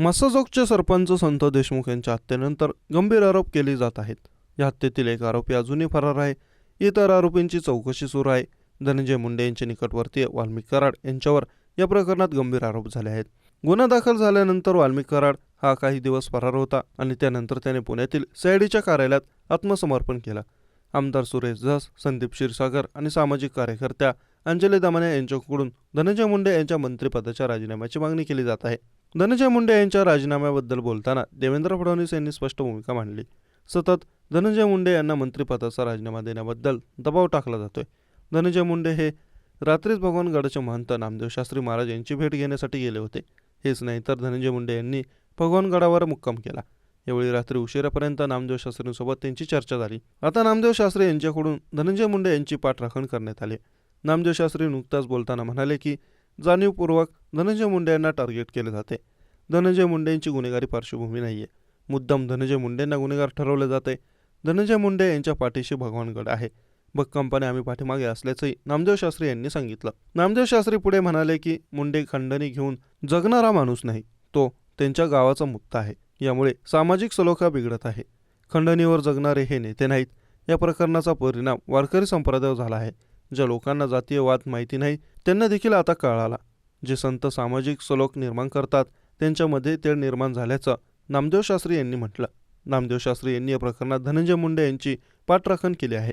मसाजोगचे सरपंच संत देशमुख यांच्या हत्येनंतर गंभीर आरोप केले जात आहेत. या हत्येतील एक आरोपी अजूनही फरार आहे. इतर आरोपींची चौकशी सुरू आहे. धनंजय मुंडे यांचे निकटवर्तीय वाल्मिक कराड यांच्यावर या प्रकरणात गंभीर आरोप झाले आहेत. गुन्हा दाखल झाल्यानंतर वाल्मिक कराड हा काही दिवस फरार होता आणि त्यानंतर त्याने पुण्यातील सीआयडीच्या कार्यालयात आत्मसमर्पण केलं. आमदार सुरेश धस संदीप क्षीरसागर आणि सामाजिक कार्यकर्त्या अंजली दमाने यांच्याकडून धनंजय मुंडे यांच्या मंत्रिपदाच्या राजीनाम्याची मागणी केली जात आहे. धनंजय मुंडे यांच्या राजीनाम्याबद्दल बोलताना देवेंद्र फडणवीस यांनी स्पष्ट भूमिका मांडली. सतत धनंजय मुंडे यांना मंत्रिपदाचा राजीनामा देण्याबद्दल दबाव टाकला जातोय. धनंजय मुंडे हे रात्रीच भगवानगडाचे महंत नामदेव शास्त्री महाराज यांची भेट घेण्यासाठी गेले होते. हेच नाही तर धनंजय मुंडे यांनी भगवानगडावर मुक्काम केला. यावेळी रात्री उशिरापर्यंत नामदेव शास्त्रींसोबत त्यांची चर्चा झाली. आता नामदेव शास्त्री यांच्याकडून धनंजय मुंडे यांची पाठराखण करण्यात आली. नामदेव शास्त्री नुकताच बोलताना म्हणाले की जाणीवपूर्वक धनंजय मुंडे यांना टार्गेट केले जाते. धनंजय मुंडे यांची गुन्हेगारी पार्श्वभूमी नाही आहे मुद्दाम धनंजय मुंडेंना गुन्हेगार ठरवले जाते. धनंजय मुंडे यांच्या पाठीशी भगवानगड आहे. भक्कमपणे आम्ही पाठीमागे असल्याचंही नामदेव शास्त्री यांनी सांगितलं. नामदेव शास्त्री पुढे म्हणाले की मुंडे खंडणी घेऊन जगणारा माणूस नाही तो त्यांच्या गावाचा मुद्दा आहे. यामुळे सामाजिक सलोखा बिघडत आहे. खंडणीवर जगणारे हे नेते नाहीत. या प्रकरणाचा परिणाम वारकरी संप्रदायावर झाला आहे. ज्या लोकांना जातीय वाद माहिती नाही त्यांना देखील आता कळाला. जे संत सामाजिक सलोख निर्माण करतात त्यांच्यामध्ये तेढ निर्माण झाल्याचं नामदेव शास्त्री यांनी म्हटलं. नामदेव शास्त्री यांनी या प्रकरणात धनंजय मुंडे यांची पाठराखण केली आहे.